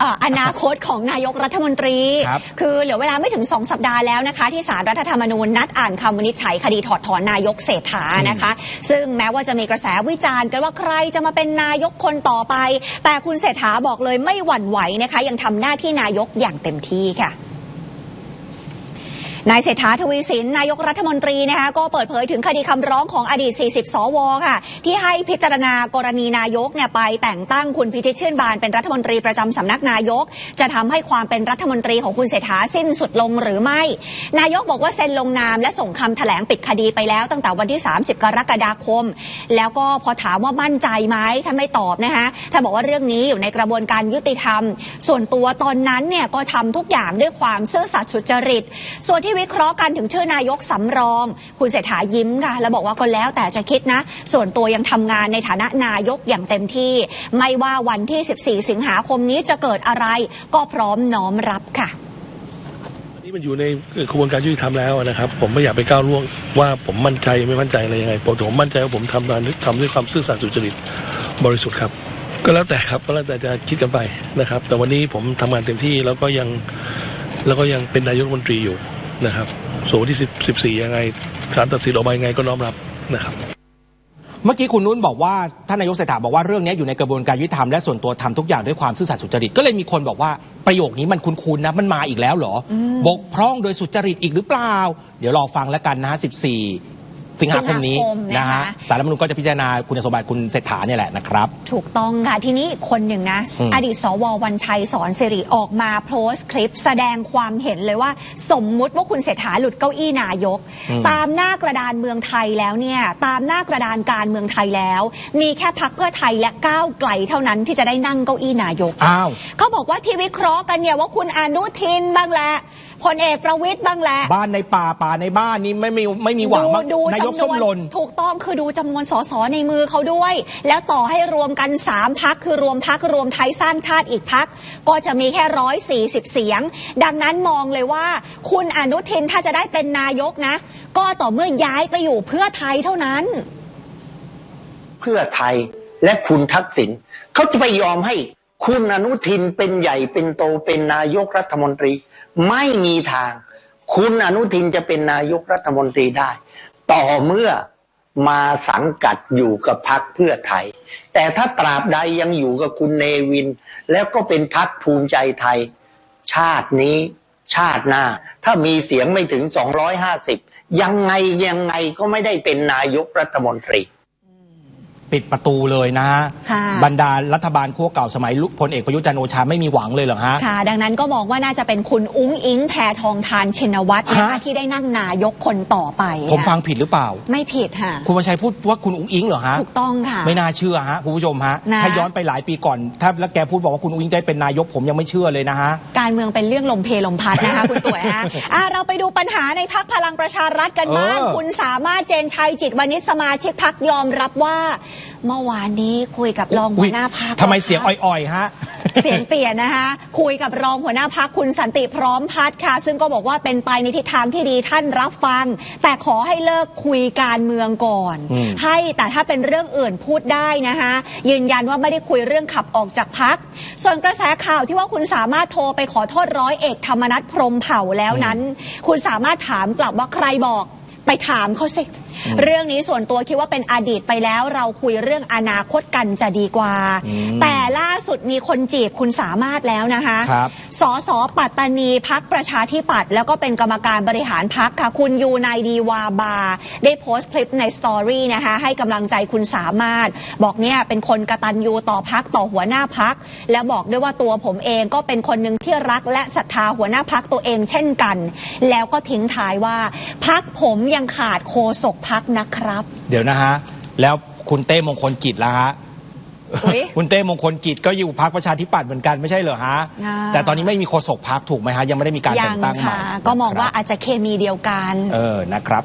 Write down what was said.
เอ่ออนาคตของนายกรัฐมนตรี ครับคือเหลือเวลาไม่ถึง 2 สัปดาห์แล้วนะคะ ที่สารรัฐธรรมนูญนัดอ่านคำวินิจฉัยคดีถอดถอนนายกเศรษฐานะคะ ซึ่งแม้ว่าจะมีกระแสวิจารณ์กันว่าใครจะมาเป็นนายกคนต่อไป แต่คุณเศรษฐาบอกเลยไม่หวั่นไหวนะคะ ยังทำหน้าที่นายกอย่างเต็มที่ค่ะ นายเศรษฐาทวีสินนายกรัฐมนตรีนะคะก็เปิดเผยถึงคดีคำร้องของอดีต 40 สวค่ะ ที่ให้พิจารณากรณีนายกเนี่ยไปแต่งตั้งคุณพิชิตชื่นบานเป็นรัฐมนตรีประจำสำนักนายก จะทำให้ความเป็นรัฐมนตรีของคุณเศรษฐาสิ้นสุดลงหรือไม่ นายกบอกว่าเซ็นลงนาม และส่งคำแถลงปิดคดีไปแล้ว ตั้งแต่วันที่ 30 กรกฎาคม แล้วก็พอถามว่ามั่นใจไหมท่านไม่ตอบนะคะท่านบอกว่าเรื่องนี้อยู่ในกระบวนการยุติธรรม ส่วนตัวตอนนั้นเนี่ยก็ทำทุกอย่างด้วยความซื่อสัตย์สุจริต ส่วนที่วิเคราะห์กันถึงชื่อนายกสำรอง คุณเศรษฐายิ้มค่ะ แล้วบอกว่าก็แล้วแต่จะคิดนะ ส่วนตัวยังทำงานในฐานะนายกอย่างเต็มที่ ไม่ว่าวันที่ 14 สิงหาคมนี้จะเกิดอะไร ก็พร้อมน้อมรับค่ะอันนี้มันอยู่ในกระบวนการยุติธรรมแล้วนะครับ ผมไม่อยากไปก้าวล่วงว่าผมมั่นใจไม่มั่นใจอะไรยังไงผมผมมั่นใจว่าผมทำงานทำด้วยความซื่อสัตย์สุจริตบริสุทธิ์ครับ ก็แล้วแต่ครับก็แล้วแต่จะคิดกันไปนะครับ แต่วันนี้ผมทำงานเต็มที่แล้วก็ยังแล้วก็ยังเป็นนายกรัฐมนตรีอยู่ นะครับส่วนวันที่10 14 ยังไงศาลตัดสินออกมายังไงก็น้อมรับนะครับ เมื่อกี้คุณนุ่นบอกว่าท่านนายกเศรษฐาบอกว่าเรื่องนี้อยู่ในกระบวนการยุติธรรมและส่วนตัวทำทุกอย่างด้วยความซื่อสัตย์สุจริตก็เลยมีคนบอกว่าประโยคนี้มันคุ้นๆนะมันมาอีกแล้วเหรออบกพร่องโดยสุจริตอีกหรือเปล่า เดี๋ยวรอฟังแล้วกันนะฮะ14 สิงหาคมนี้สิงหาคมนะคะนะฮะสารรัฐธรรมนูญก็จะพิจารณาคุณสมบัติคุณเศรษฐาเนี่ยแหละนะครับ ถูกต้องค่ะ ทีนี้อีกคนหนึ่งนะอืมอดีตสววันชัยสอนสิริออกมาโพสต์คลิป แสดงความเห็นเลยว่า สมมุติว่าคุณเศรษฐาหลุดเก้าอี้นายก ตามหน้ากระดานเมืองไทยแล้วเนี่ยตามหน้ากระดานการเมืองไทยแล้ว มีแค่พักเพื่อไทยและก้าวไกลเท่านั้นที่จะได้นั่งเก้าอี้นายกอ้าวเขาบอกว่าที่วิเคราะห์กันเนี่ยว่าคุณอนุทินบ้างแหละ พลเอกประวิตยบ้างแหละ บ้านในป่าป่าในบ้านนี่ไม่มีไม่มีหวังว่าดูนายกจำนส้มวนหล่นถูกต้องคือดูจำนวนสสในมือเขาด้วย แล้วต่อให้รวมกัน3พักคือรวมพักรวมไทยสร้างชาติอีกพัก ก็จะมีแค่ร้อยสี่สิบเสียง ดังนั้นมองเลยว่า คุณอนุทินถ้าจะได้เป็นนายกนะ ก็ต่อเมื่อย้ายไปอยู่เพื่อไทยเท่านั้น เพื่อไทยและคุณทักษิณเขาจะไปยอมให้คุณอนุทินเป็นใหญ่เป็นโตเป็นนายกรัฐมนตรี ไม่มีทาง คุณอนุทินจะเป็นนายกรัฐมนตรีได้ ต่อเมื่อมาสังกัดอยู่กับพักเพื่อไทย แต่ถ้าตราบใดยังอยู่กับคุณเนวิน แล้วก็เป็นพักภูมิใจไทย ชาตินี้ชาติหน้า ถ้ามีเสียงไม่ถึง 250 ยังไงยังไงก็ไม่ได้เป็นนายกรัฐมนตรี ปิดประตูเลยนะฮะค่ะบรรดารัฐบาลขั้วเก่าสมัยลุพลเอกประยุทธ์จันทร์โอชาไม่มีหวังเลยเหรอฮะ ค่ะ ดังนั้นก็มองว่าน่าจะเป็นคุณอุ้งอิงแพทองทานชินวัตรนะคะฮะ ที่ได้นั่งนายกคนต่อไปผมค่ะฟังผิดหรือเปล่า ไม่ผิดค่ะ คุณวันชัยพูดว่าคุณอุ้งอิงเหรอฮะ ถูกต้องค่ะ ไม่น่าเชื่อฮะคุณผู้ชมฮะ นะ ถ้าย้อนไปหลายปีก่อน ถ้าแล้วแกพูดบอกว่าคุณอุ้งอิงได้เป็นนายกผมยังไม่เชื่อเลยนะฮะ การเมืองเป็นเรื่องลมเพลลมพัดนะคะ คุณตุ๋ยฮะอะเราไปดูปัญหาในพักพลังประชารัฐกันบ้าง เออ คุณสามารถเจนชัยจิตวณิชสมาชิกพักยอมรับว่าเมื่อวานนี้คุยกับรองหัวหน้าพักทำไมเสียงอ่อยๆฮะ เสียงเปลี่ยนนะคะ คุยกับรองหัวหน้าพักคุณสันติพร้อมพัฒน์ค่ะ ซึ่งก็บอกว่าเป็นไปในทิศทางที่ดีท่านรับฟัง แต่ขอให้เลิกคุยการเมืองก่อนอืมให้แต่ถ้าเป็นเรื่องอื่นพูดได้นะคะยืนยันว่าไม่ได้คุยเรื่องขับออกจากพัก ส่วนกระแสข่าวที่ว่าคุณสามารถโทรไปขอโทษร้อยเอกธรรมนัฐพรหมเผ่าแล้วนั้น คุณสามารถถามกลับว่าใครบอกไปถามเขาสิ เรื่องนี้ส่วนตัวคิดว่าเป็นอดีตไปแล้ว เราคุยเรื่องอนาคตกันจะดีกว่าอืมแต่ล่าสุดมีคนจีบคุณสามารถแล้วนะคะครับสสปัตตานีพักประชาธิปัตย์แล้วก็เป็นกรรมการบริหารพักค่ะคุณยูนายดีวาบา ได้โพสต์คลิปในสตอรี่นะคะให้กำลังใจคุณสามารถ บอกเนี่ยเป็นคนกตัญญูต่อพักต่อหัวหน้าพัก แล้วบอกด้วยว่าตัวผมเองก็เป็นคนหนึ่งที่รักและศรัทธาหัวหน้าพักตัวเองเช่นกัน แล้วก็ทิ้งท้ายว่าพักผมยังขาดโคศกพักนะครับ เดี๋ยวนะฮะ แล้วคุณเต้มงคลกิจละฮะ อุ๊ย คุณเต้มงคลกิจก็อยู่พักประชาธิปัตย์เหมือนกันไม่ใช่เหรอฮะ อ่า แต่ตอนนี้ไม่มีโฆษกพักถูกไหมฮะ ยังไม่ได้มีการยัแต่งตั้งใหม่ค่ะ ก็มองว่าอาจจะเคมีเดียวกัน เออนะครับ